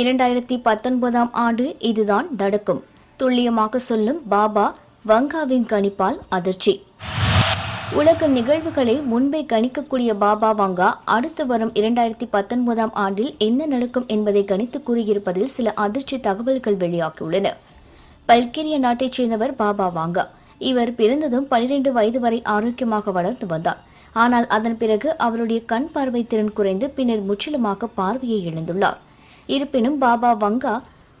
இரண்டாயிரத்தி பத்தொன்பதாம் ஆண்டு இதுதான் நடக்கும். துல்லியமாக சொல்லும் பாபா வங்காவின் கணிப்பால் அதிர்ச்சி. உலக நிகழ்வுகளை முன்பே கணிக்கக்கூடிய பாபா வங்கா அடுத்து வரும் இரண்டாயிரத்தி பத்தொன்பதாம் ஆண்டில் என்ன நடக்கும் என்பதை கணித்து கூறியிருப்பதில் சில அதிர்ச்சி தகவல்கள் வெளியாகியுள்ளன. பல்கேரிய நாட்டைச் சேர்ந்தவர் பாபா வாங்கா. இவர் பிறந்ததும் பனிரெண்டு வயது வரை ஆரோக்கியமாக வளர்ந்து வந்தார். ஆனால் அதன் பிறகு அவருடைய கண் பார்வை திறன் குறைந்து பின்னர் முற்றிலுமாக பார்வையை இழந்துள்ளார். இருப்பினும் பாபா வங்கா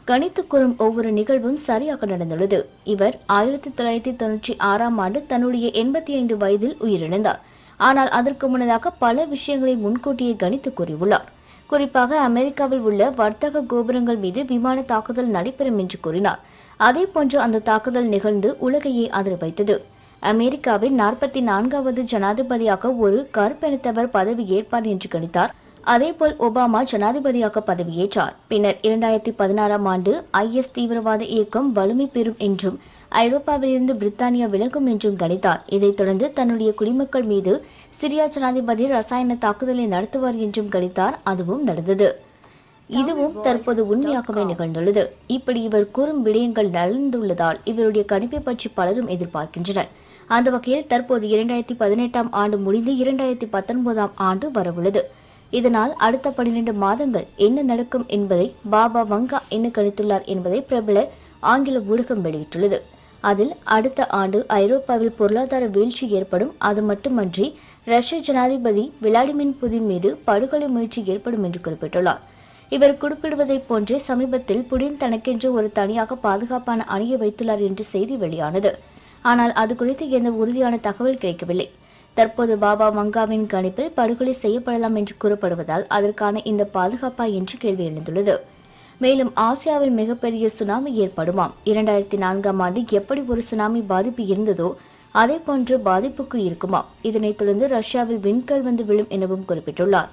கணித்து கூறும் ஒவ்வொரு நிகழ்வும் சரியாக நடந்துள்ளது. இவர் ஆயிரத்தி தொள்ளாயிரத்தி தொன்னூற்றி ஆறாம் ஆண்டு தன்னுடைய எண்பத்தி ஐந்து வயதில் உயிரிழந்தார். ஆனால் அதற்கு முன்னதாக பல விஷயங்களை முன்கூட்டியே கணித்து கூறியுள்ளார். குறிப்பாக அமெரிக்காவில் உள்ள வர்த்தக கோபுரங்கள் மீது விமான தாக்குதல் நடைபெறும் என்று கூறினார். அதே போன்று அந்த தாக்குதல் நிகழ்ந்து உலகையே அதிர வைத்தது. அமெரிக்காவின் நாற்பத்தி நான்காவது ஜனாதிபதியாக ஒரு கருப்பெனுத்தவர் பதவி ஏற்பார் என்று கணித்தார். அதேபோல் ஒபாமா ஜனாதிபதியாக பதவியேற்றார். பின்னர் இரண்டாயிரத்தி பதினாறாம் ஆண்டு ஐஎஸ் தீவிரவாத இயக்கம் வலிமை பெறும் என்றும் ஐரோப்பாவிலிருந்து பிரித்தானியா விலகும் என்றும் கணித்தார். இதைத் தொடர்ந்து தன்னுடைய குடிமக்கள் மீது சிரியா ஜனாதிபதி ரசாயன தாக்குதலை நடத்துவார் என்றும் கணித்தார். அதுவும் நடந்தது. இதுவும் தற்போது உண்மையாகவே நிகழ்ந்துள்ளது. இப்படி இவர் கூறும் விடயங்கள் நடந்துள்ளதால் இவருடைய கணிப்பை பற்றி பலரும் எதிர்பார்க்கின்றனர். அந்த வகையில் தற்போது இரண்டாயிரத்தி பதினெட்டாம் ஆண்டு முடிந்து இரண்டாயிரத்தி பத்தொன்பதாம் ஆண்டு வரவுள்ளது. இதனால் அடுத்த பன்னிரண்டு மாதங்கள் என்ன நடக்கும் என்பதை பாபா வங்கா என்ன கணித்துள்ளார் என்பதை பிரபல ஆங்கில ஊடகம் வெளியிட்டுள்ளது. அதில் அடுத்த ஆண்டு ஐரோப்பாவில் பொருளாதார வீழ்ச்சி ஏற்படும். அது மட்டுமன்றி ரஷ்ய ஜனாதிபதி விளாடிமிர் புதின் மீது படுகொலை முயற்சி ஏற்படும் என்று குறிப்பிட்டுள்ளார். இவர் குறிப்பிடுவதைப் போன்றே சமீபத்தில் புடின் தனக்கென்று ஒரு தனியாக பாதுகாப்பான அணியை வைத்துள்ளார் என்று செய்தி வெளியானது. ஆனால் அது குறித்து எந்த உறுதியான தகவல் கிடைக்கவில்லை. தற்போது பாபா மங்காவின் கணிப்பில் படுகொலை செய்யப்படலாம் என்று கூறப்படுவதால் அதற்கான இந்த பாதுகாப்பா என்று கேள்வி எழுந்துள்ளது. மேலும் ஆசியாவில் மிகப்பெரிய சுனாமி ஏற்படுமாம் இரண்டாயிரத்தி நான்காம் ஆண்டு எப்படி ஒரு சுனாமி பாதிப்பு இருந்ததோ அதே போன்று பாதிப்புக்கு இருக்குமாம் இதனைத் தொடர்ந்து ரஷ்யாவில் விண்கல் வந்து விழும் எனவும் குறிப்பிட்டுள்ளார்.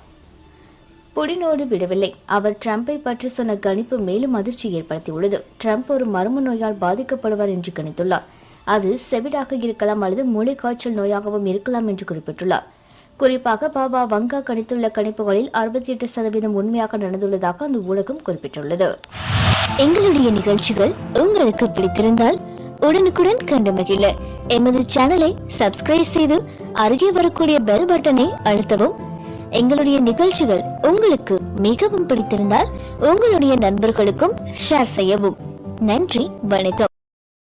புடினோடு விடவில்லை. அவர் டிரம்பை பற்றி சொன்ன கணிப்பு மேலும் அதிர்ச்சி ஏற்படுத்தியுள்ளது. ட்ரம்ப் ஒரு மர்ம நோயால் பாதிக்கப்படுவார் என்று கணித்துள்ளார். அது செவிடாக இருக்கலாம் அல்லது மூளை காய்ச்சல் நோயாகவும் இருக்கலாம் என்று குறிப்பிட்டுள்ளார். குறிப்பாக பாபா வங்கா கணித்துள்ள கணிப்புகளில் அறுபத்தி எட்டு சதவீதம் உண்மையாக நடந்துள்ளதாக அந்த ஊடகம் குறிப்பிட்டுள்ளது. எங்களுடைய நிகழ்ச்சிகள் உங்களுக்கு பிடித்திருந்தால் உடனுக்குடன் கண்டு மகிழ எமது சேனலை சப்ஸ்கிரைப் செய்து அருகே வரக்கூடிய பெல் பட்டனை அழுத்தவும். எங்களுடைய நிகழ்ச்சிகள் உங்களுக்கு மிகவும் பிடித்திருந்தால் உங்களுடைய நண்பர்களுக்கும் ஷேர் செய்யவும். நன்றி வணக்கம்.